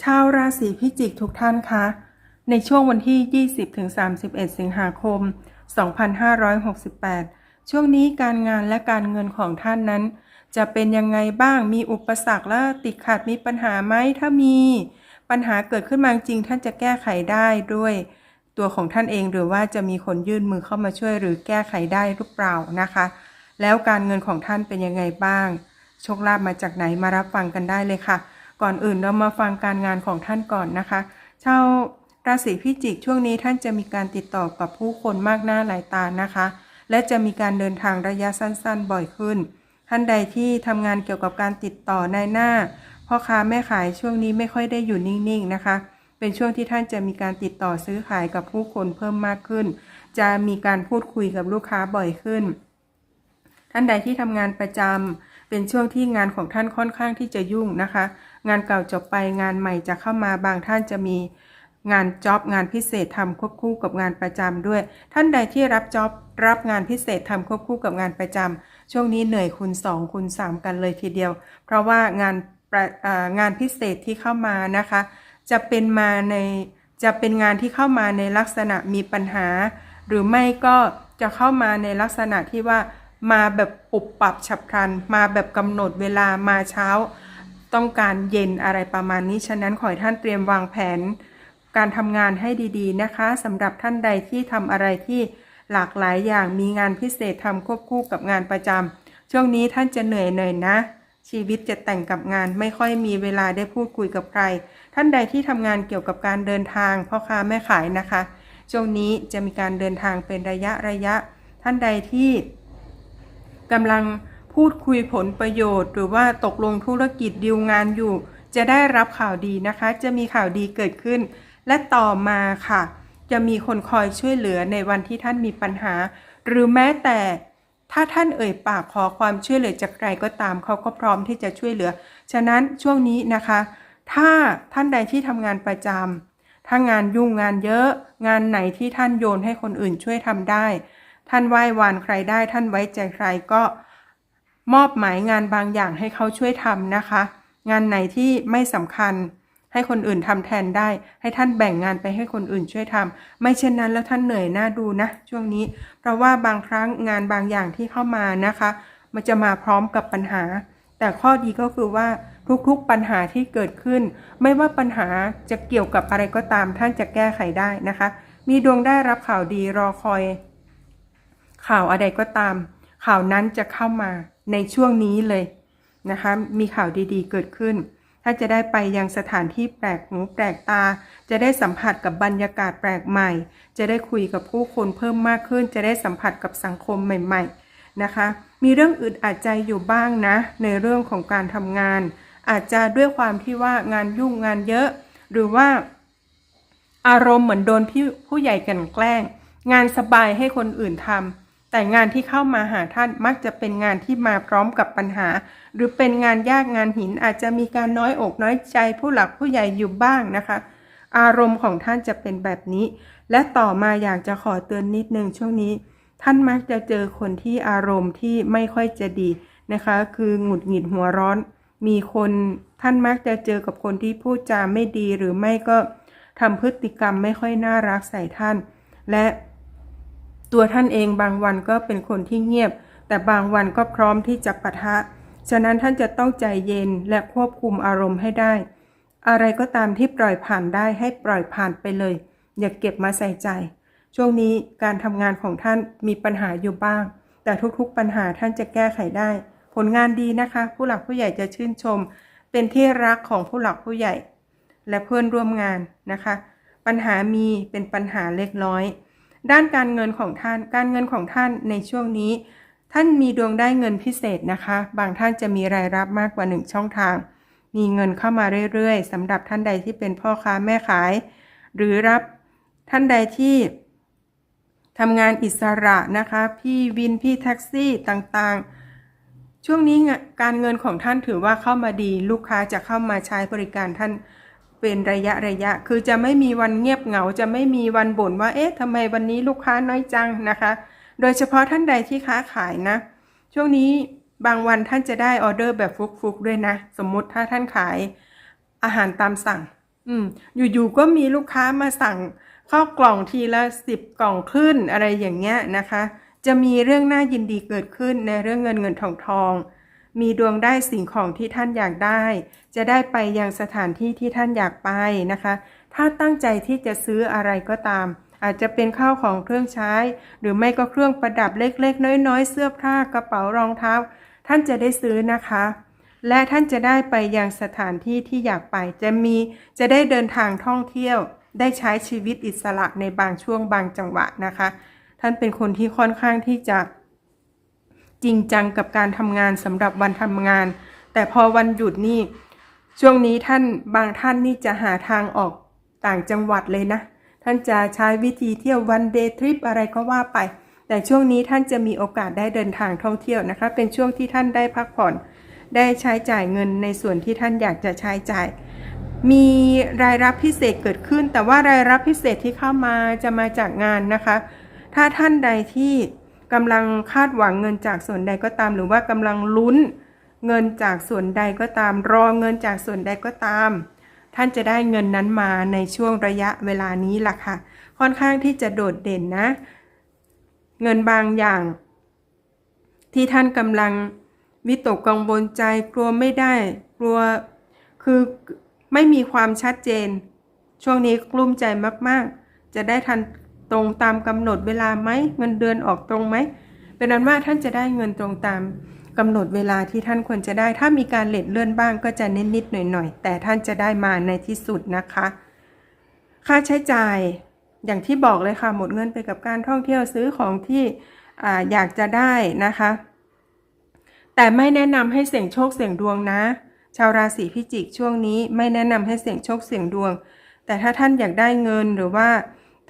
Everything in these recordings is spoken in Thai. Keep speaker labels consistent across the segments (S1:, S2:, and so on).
S1: ชาวราศีพิจิกทุกท่านคะ ในช่วงวันที่ 20-31 สิงหาคม 2568 ช่วงนี้การงานและการเงินของท่านนั้น จะเป็นยังไงบ้าง มีอุปสรรคและติดขัดมีปัญหาไหม ถ้ามีปัญหาเกิดขึ้นมาจริง ท่านจะแก้ไขได้ด้วย ตัวของท่านเองหรือว่าจะมีคนยื่นมือเข้ามาช่วยหรือแก้ไขได้หรือเปล่านะคะ แล้วการเงินของท่านเป็นยังไงบ้าง โชคลาภมาจากไหนมารับฟังกันได้เลยค่ะ ก่อนอื่นเรามาฟังการงานของท่านก่อนนะคะ ชาวราศีพิจิกช่วงนี้ท่านจะมีการติดต่อกับผู้คนมากหน้าหลายตานะคะ และจะมีการเดินทางระยะสั้นๆ บ่อยขึ้น ท่านใดที่ทำงานเกี่ยวกับการติดต่อในหน้าพ่อค้าแม่ขายช่วงนี้ไม่ค่อยได้อยู่นิ่งๆนะคะ เป็นช่วงที่ท่านจะมีการติดต่อซื้อขายกับผู้คนเพิ่มมากขึ้น จะมีการพูดคุยกับลูกค้าบ่อยขึ้น ท่านใดที่ทำงานประจำเป็นช่วงที่งานของท่านค่อนข้างที่จะยุ่งนะคะ งานเก่าจบไปงานใหม่จะเข้ามาบางท่านจะมีงานจ็อบงานพิเศษทำควบคู่กับงานประจำด้วย ท่านใดที่รับจ็อบรับงานพิเศษทำควบคู่กับงานประจำช่วงนี้เหนื่อยคูณ2คูณ3กันเลยทีเดียว เพราะว่างานงานพิเศษที่เข้ามานะคะ จะเป็นมาในจะเป็นงานที่เข้ามาในลักษณะมีปัญหา หรือไม่ก็จะเข้ามาในลักษณะที่ว่ามาแบบปุบปรับฉับพลัน มาแบบกำหนดเวลามาเช้า ต้องการเย็นอะไรประมาณนี้ ฉะนั้นขอให้ท่านเตรียมวางแผน การทำงานให้ดีๆนะคะสำหรับท่านใดที่ทำอะไรที่หลากหลายอย่างมีงานพิเศษทำควบคู่กับงานประจำช่วงนี้ท่านจะเหนื่อยหน่อยนะ ชีวิตจะแต่งกับงานไม่ค่อยมีเวลาได้พูดคุยกับใคร ท่านใดที่ทำงานเกี่ยวกับการเดินทางพ่อค้าแม่ขายนะคะ ช่วงนี้จะมีการเดินทางเป็นระยะระยะ ท่านใดที่กำลัง พูดคุยผลประโยชน์ หรือว่าตกลงธุรกิจดีลงานอยู่ จะได้รับข่าวดีนะคะ จะมีข่าวดีเกิดขึ้น และต่อมาค่ะ จะมีคนคอยช่วยเหลือในวันที่ท่านมีปัญหา หรือแม้แต่ถ้าท่านเอ่ยปากขอความช่วยเหลือจากใครก็ตามเขาก็พร้อมที่จะช่วยเหลือ ฉะนั้นช่วงนี้นะคะ ถ้าท่านใดที่ทำงานประจำถ้างานยุ่งงานเยอะ งานไหนที่ท่านโยนให้คนอื่นช่วยทำได้ ท่านไหว้วานใครได้ ท่านไว้ใจใครก็ มอบหมายงานบางอย่างให้เขาช่วยทำนะคะ งานไหนที่ไม่สำคัญ ให้คนอื่นทำแทนได้ ให้ท่านแบ่งงานไปให้คนอื่นช่วยทำไม่เช่นนั้นแล้วท่านเหนื่อยหน้าดูนะ ช่วงนี้ เพราะว่าบางครั้งงานบางอย่างที่เข้ามานะคะ มันจะมาพร้อมกับปัญหา แต่ข้อดีก็คือว่าทุกๆปัญหาที่เกิดขึ้น ไม่ว่าปัญหาจะเกี่ยวกับอะไรก็ตามท่านจะแก้ไขได้นะคะ มีดวงได้รับข่าวดีรอคอย ข่าวอะไรก็ตาม ข่าวนั้นจะเข้ามา ในช่วงนี้เลยนะคะ มีข่าวดีๆ เกิดขึ้น ถ้าจะได้ไปยังสถานที่แปลกหูแปลกตา จะได้สัมผัสกับบรรยากาศแปลกใหม่ จะได้คุยกับผู้คนเพิ่มมากขึ้น จะได้สัมผัสกับสังคมใหม่ ๆนะคะ มีเรื่องอึดอัดใจอยู่บ้างนะ ในเรื่องของการทำงาน อาจจะด้วยความที่ว่างานยุ่งงานเยอะ หรือว่า อารมณ์เหมือนโดนพี่ผู้ใหญ่กันแกล้ง งานสบายให้คนอื่นทำ แต่งานที่เข้ามาหาท่านมักจะเป็นงานที่มาพร้อมกับปัญหา หรือเป็นงานยากงานหินอาจจะมีการน้อยอกน้อยใจผู้หลักผู้ใหญ่อยู่บ้างนะคะ อารมณ์ของท่านจะเป็นแบบนี้ และต่อมาอยากจะขอเตือนนิดนึงช่วงนี้ ท่านมักจะเจอคนที่อารมณ์ที่ไม่ค่อยจะดีนะคะ คือหงุดหงิดหัวร้อน มีคนท่านมักจะเจอกับคนที่พูดจาไม่ดีหรือไม่ก็ทำพฤติกรรมไม่ค่อยน่ารักใส่ท่าน และ ตัวท่านเองบางวันก็เป็นคนที่เงียบ แต่บางวันก็พร้อมที่จะปะทะ ฉะนั้นท่านจะต้องใจเย็นและควบคุมอารมณ์ให้ได้ อะไรก็ตามที่ปล่อยผ่านได้ให้ปล่อยผ่านไปเลย อย่าเก็บมาใส่ใจ ช่วงนี้การทำงานของท่านมีปัญหาอยู่บ้าง แต่ทุกๆปัญหาท่านจะแก้ไขได้ ผลงานดีนะคะ ผู้หลักผู้ใหญ่จะชื่นชม เป็นที่รักของผู้หลักผู้ใหญ่ และเพื่อนร่วมงานนะคะ ปัญหามีเป็นปัญหาเล็กน้อย ด้านการเงินของท่าน การเงินของท่านในช่วงนี้ ท่านมีดวงได้เงินพิเศษนะคะ บางท่านจะมีรายรับมากกว่า 1 ช่องทาง มีเงินเข้ามาเรื่อยๆสำหรับท่านใดที่เป็นพ่อค้าแม่ขาย หรือรับท่านใดที่ทำงานอิสระนะคะ พี่วินพี่แท็กซี่ต่างๆ ช่วงนี้การเงินของท่านถือว่าเข้ามาดี ลูกค้าจะเข้ามาใช้บริการท่าน เป็นระยะระยะ คือจะไม่มีวันเงียบเหงา จะไม่มีวันบ่นว่า เอ๊ะทำไมวันนี้ลูกค้าน้อยจังนะคะ โดยเฉพาะท่านใดที่ค้าขายนะ ช่วงนี้บางวันท่านจะได้ออเดอร์แบบฟุกๆด้วยนะ สมมุติถ้าท่านขายอาหารตามสั่ง อืม อยู่ๆก็มีลูกค้ามาสั่งข้าวกล่องทีละสิบกล่องขึ้นอะไรอย่างเงี้ยนะคะ จะมีเรื่องน่ายินดีเกิดขึ้นในเรื่องเงินเงินทองทอง มีดวงได้สิ่งของที่ท่านอยากได้ จะได้ไปยังสถานที่ที่ท่านอยากไปนะคะ ถ้าตั้งใจที่จะซื้ออะไรก็ตาม อาจจะเป็นข้าวของเครื่องใช้ หรือไม่ก็เครื่องประดับเล็กๆ น้อยๆ เสื้อผ้ากระเป๋ารองเท้า ท่านจะได้ซื้อนะคะ และท่านจะได้ไปยังสถานที่ที่อยากไป จะมีจะได้เดินทางท่องเที่ยว ได้ใช้ชีวิตอิสระในบางช่วงบางจังหวะนะคะ ท่านเป็นคนที่ค่อนข้างที่จะ จริงจังกับการทำงานสำหรับวันทำงาน แต่พอวันหยุดนี่ ช่วงนี้ท่านบางท่านนี่จะหาทางออกต่างจังหวัดเลยนะ ท่านจะใช้วิธีเที่ยววันเดย์ทริปอะไรก็ว่าไป แต่ช่วงนี้ท่านจะมีโอกาสได้เดินทางท่องเที่ยวนะคะ เป็นช่วงที่ท่านได้พักผ่อน ได้ใช้จ่ายเงินในส่วนที่ท่านอยากจะใช้จ่าย มีรายรับพิเศษเกิดขึ้น แต่ว่ารายรับพิเศษที่เข้ามาจะมาจากงานนะคะ ถ้าท่านใดที่ กำลังคาดหวังเงินจากส่วนใดก็ตาม หรือว่ากำลังลุ้นเงินจากส่วนใดก็ตาม รอเงินจากส่วนใดก็ตาม ท่านจะได้เงินนั้นมาในช่วงระยะเวลานี้ล่ะค่ะ ค่อนข้างที่จะโดดเด่นนะ เงินบางอย่าง ที่ท่านกำลังวิตกกังวลใจกลัวไม่ได้ กลัวคือไม่มีความชัดเจน ช่วงนี้กลุ้มใจมากๆ จะได้ทัน ตรงตามกำหนดเวลาไหมเงินเดือนออกตรงไหมเป็นนั้นว่าท่านจะได้เงินตรงตามกำหนดเวลาที่ท่านควรจะได้ ถ้ามีการเลทเลื่อนบ้างก็จะนิดนิดหน่อยหน่อยๆ แต่ท่านจะได้มาในที่สุดนะคะ ค่าใช้จ่ายอย่างที่บอกเลยค่ะหมดเงินไปกับการท่องเที่ยวซื้อของที่ออยากจะได้นะคะ แต่ไม่แนะนำให้เสี่ยงโชคเสี่ยงดวงนะ ชาวราศีพิจิกช่วงนี้ไม่แนะนำให้เสี่ยงโชคเสี่ยงดวง แต่ถ้าท่านอยากได้เงินหรือว่า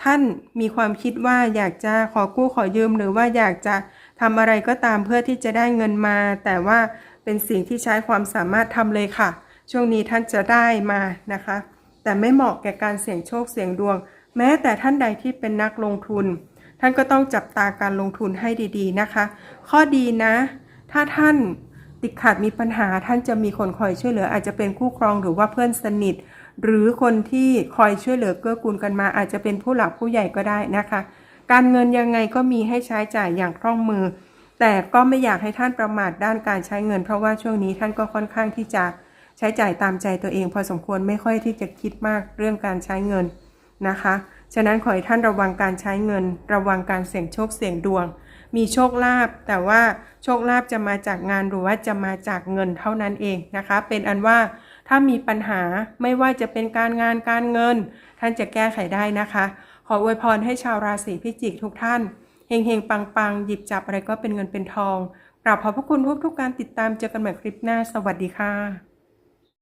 S1: ท่านมีความคิดว่าอยากจะขอกู้ขอยืม หรือว่าอยากจะทำอะไรก็ตามเพื่อที่จะได้เงินมา แต่ว่าเป็นสิ่งที่ใช้ความสามารถทำเลยค่ะ ช่วงนี้ท่านจะได้มานะคะ แต่ไม่เหมาะแก่การเสี่ยงโชคเสี่ยงดวง แม้แต่ท่านใดที่เป็นนักลงทุน ท่านก็ต้องจับตาการลงทุนให้ดีๆนะคะ ข้อดีนะ ถ้าท่านติดขัดมีปัญหาท่านจะมีคนคอยช่วยเหลือ อาจจะเป็นคู่ครองหรือว่าเพื่อนสนิท หรือคนที่คอยช่วยเหลือเกื้อกูลกันมา อาจจะเป็นผู้หลักผู้ใหญ่ก็ได้นะคะ การเงินยังไงก็มีให้ใช้จ่ายอย่างคล่องมือ แต่ก็ไม่อยากให้ท่านประมาทด้านการใช้เงิน เพราะว่าช่วงนี้ท่านก็ค่อนข้างที่จะใช้จ่ายตามใจตัวเอง พอสมควรไม่ค่อยที่จะคิดมากเรื่องการใช้เงินนะคะ ฉะนั้นขอให้ท่านระวังการใช้เงิน ระวังการเสี่ยงโชคเสี่ยงดวง มีโชคลาภแต่ว่าโชคลาภจะมาจากงานหรือว่าจะมาจากเงินเท่านั้นเองนะคะ เป็นอันว่า ถ้ามีปัญหาไม่ว่าจะเป็นการงานการเงิน ท่านจะแก้ไขได้นะคะ ขออวยพรให้ชาวราศีพิจิกทุกท่านเฮงเฮงปังปังหยิบจับอะไรก็เป็นเงินเป็นทองกราบขอบพระคุณทุกทุกๆการติดตามเจอกันใหม่คลิปหน้า สวัสดีค่ะ